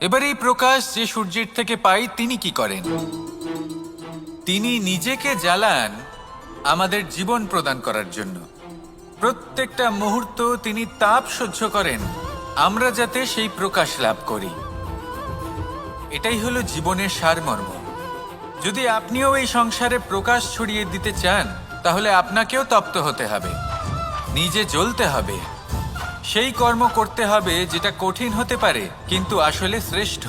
এবার এই প্রকাশ, যে সূর্যের থেকে পাই, তিনি কি করেন? তিনি নিজেকে জ্বালান আমাদের জীবন প্রদান করার জন্য। প্রত্যেকটা মুহূর্ত তিনি তাপ সহ্য করেন, আমরা যাতে সেই প্রকাশ লাভ করি। এটাই হলো জীবনের সারমর্ম। যদি আপনিও এই সংসারে প্রকাশ ছড়িয়ে দিতে চান, তাহলে আপনাকেও তপ্ত হতে হবে। নিজে জ্বলতে হবে। সেই কর্ম করতে হবে যেটা কঠিন হতে পারে, কিন্তু আসলে শ্রেষ্ঠ।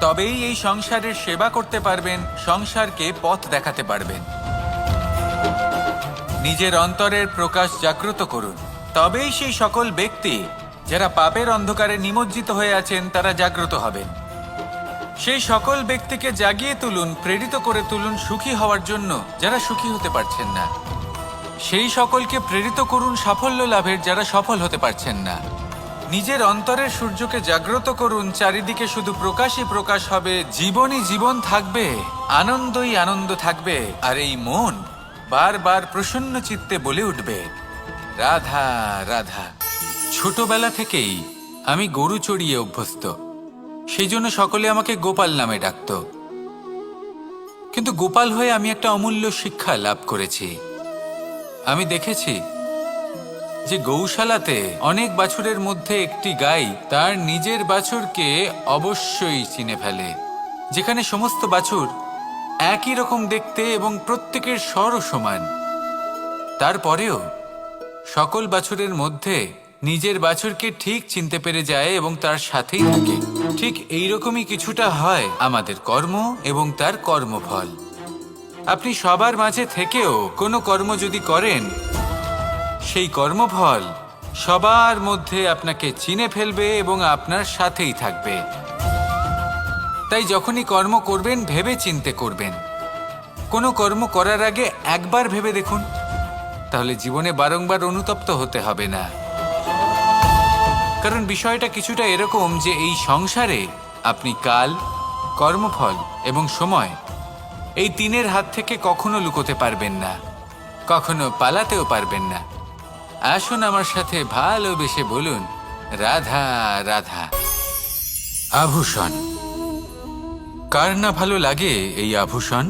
তবেই এই সংসারের সেবা করতে পারবেন, সংসারকে পথ দেখাতে পারবেন। নিজের অন্তরের প্রকাশ জাগ্রত করুন। তবেই সেই সকল ব্যক্তি, যারা পাপের অন্ধকারে নিমজ্জিত হয়ে আছেন, তারা জাগ্রত হবেন। সেই সকল ব্যক্তিকে জাগিয়ে তুলুন, প্রেরিত করে তুলুন সুখী হওয়ার জন্য, যারা সুখী হতে পারছেন না। সেই সকলকে প্রেরিত করুন সাফল্য লাভের যারা সফল হতে পারছেন না। নিজের অন্তরের সূর্যকে জাগ্রত করুন, চারিদিকে শুধু প্রকাশই প্রকাশ হবে, জীবনই জীবন থাকবে, আনন্দই আনন্দ থাকবে, আর এই মন বারবার প্রসন্ন চিত্তে বলে উঠবে, রাধা রাধা। ছোটবেলা থেকেই আমি গরু চড়িয়ে অভ্যস্ত। সেই জন্য সকলে আমাকে গোপাল নামে ডাকত। কিন্তু গোপাল হয়ে আমি একটা অমূল্য শিক্ষা লাভ করেছি। আমি দেখেছি যে গৌশালাতে অনেক বাছুরের মধ্যে একটি গাই তার নিজের বাছুরকে অবশ্যই চিনে ফেলে। যেখানে সমস্ত বাছুর একই রকম দেখতে এবং প্রত্যেকের স্বরও সমান। তারপরেও সকল বাছুরের মধ্যে নিজের বাছুরকে ঠিক চিনতে পেরে যায় এবং তার সাথেই থাকে। ঠিক এইরকমই কিছুটা হয় আমাদের কর্ম এবং তার কর্মফল। আপনি সবার মাঝে থেকেও কোনো কর্ম যদি করেন, সেই কর্মফল সবার মধ্যে আপনাকে চিনে ফেলবে এবং আপনার সাথেই থাকবে। তাই যখনই কর্ম করবেন ভেবে চিনতে করবেন। কোনো কর্ম করার আগে একবার ভেবে দেখুন, তাহলে জীবনে বারংবার অনুতপ্ত হতে হবে না। কারণ বিষয়টা কিছুটা এরকম যে এই সংসারে আপনি কাল, কর্মফল এবং সময় এই তিনের হাত থেকে কখনো লুকোতে পারবেন না, কখনো পালাতেও পারবেন না। আসুন আমার সাথে ভালোবেসে বলুন, রাধা রাধা। আভূষণ। কার না ভালো লাগে এই আভূষণ?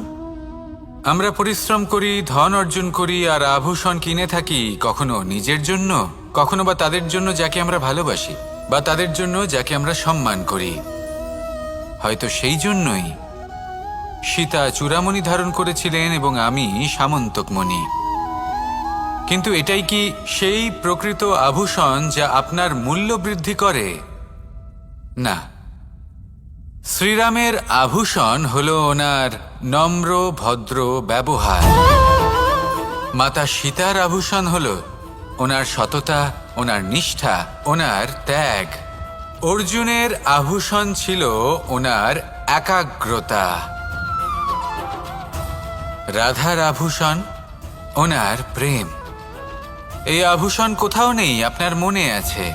আমরা পরিশ্রম করি, ধন অর্জন করি, আর আভূষণ কিনে থাকি কখনো নিজের জন্য, কখনো বা তাদের জন্য যাকে আমরা ভালোবাসি, বা তাদের জন্য যাকে আমরা সম্মান করি। হয়তো সেই জন্যই সীতা চূড়ামণি ধারণ করেছিলেন এবং আমি সামন্তকমণি। কিন্তু এটাই কি সেই প্রকৃত আভূষণ যা আপনার মূল্য বৃদ্ধি করে? না। শ্রীরামের আভূষণ হল ওনার নম্র, ভদ্র ব্যবহার। মাতা সীতার আভূষণ হল ওনার সততা, ওনার নিষ্ঠা, ওনার ত্যাগ। অর্জুনের আভূষণ ছিল ওনার একাগ্রতা। রাধার আভূষণ ওনার প্রেম। এই আভূষণ কোথাও নেই, আপনার মনে আছে।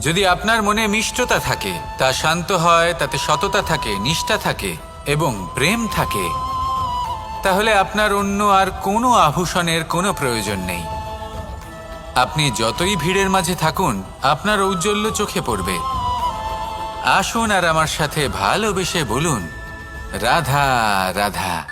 যদি আপনার মনে মিষ্টতা থাকে, তা শান্ত হয়, তাতে সততা থাকে, নিষ্ঠা থাকে এবং প্রেম থাকে, তাহলে আপনার অন্য আর কোনো আভূষণের কোনো প্রয়োজন নেই। আপনি যতই ভিড়ের মাঝে থাকুন, আপনার ঔজ্জ্বল্য চোখে পড়বে। আসুন আর আমার সাথে ভালোবেসে বলুন, রাধা রাধা।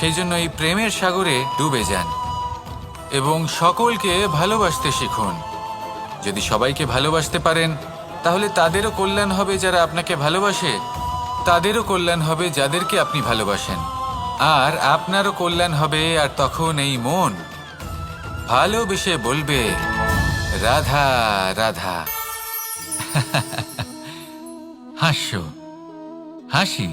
সেই জন্য এই প্রেমের সাগরে ডুবে যান এবং সকলকে ভালোবাসতে শিখুন। যদি সবাইকে ভালোবাসতে পারেন, তাহলে তাদেরও কল্যাণ হবে যারা আপনাকে ভালোবাসে, তাদেরও কল্যাণ হবে যাদেরকে আপনি ভালোবাসেন। আর আপনারও কল্যাণ হবে আর তখন এই মন। ভালোবেসে বলবে, রাধা রাধা। হাস্য, হাসি।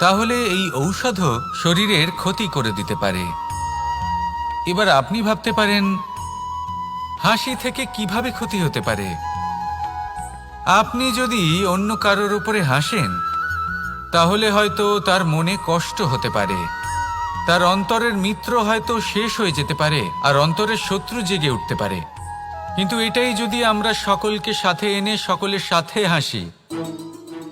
তাহলে এই ঔষধও শরীরের ক্ষতি করে দিতে পারে। এবার আপনি ভাবতে পারেন, হাসি থেকে কীভাবে ক্ষতি হতে পারে? আপনি যদি অন্য কারোর উপরে হাসেন, তাহলে হয়তো তার মনে কষ্ট হতে পারে। তার অন্তরের মিত্র হয়তো শেষ হয়ে যেতে পারে, আর অন্তরের শত্রু জেগে উঠতে পারে। কিন্তু এটাই যদি আমরা সকলকে সাথে এনে সকলের সাথে হাসি,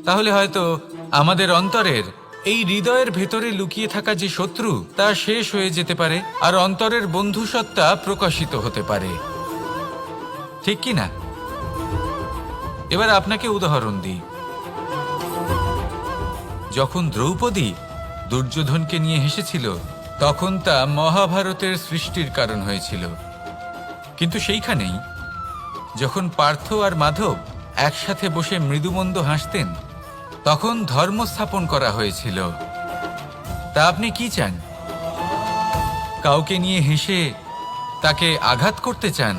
তাহলে হয়তো আমাদের অন্তরের এই হৃদয়ের ভেতরে লুকিয়ে থাকা যে শত্রু, তা শেষ হয়ে যেতে পারে, আর অন্তরের বন্ধুসত্তা প্রকাশিত হতে পারে। ঠিক কি না? এবার আপনাকে উদাহরণ দিই। যখন দ্রৌপদী দুর্যোধনকে নিয়ে হেসেছিল, তখন তা মহাভারতের সৃষ্টির কারণ হয়েছিল। কিন্তু সেইখানেই, যখন পার্থ আর মাধব একসাথে বসে মৃদুমন্দ হাসতেন তখন ধর্ম স্থাপন করা হয়েছিল। তা আপনি কি চান? কাউকে নিয়ে হেসে তাকে আঘাত করতে চান?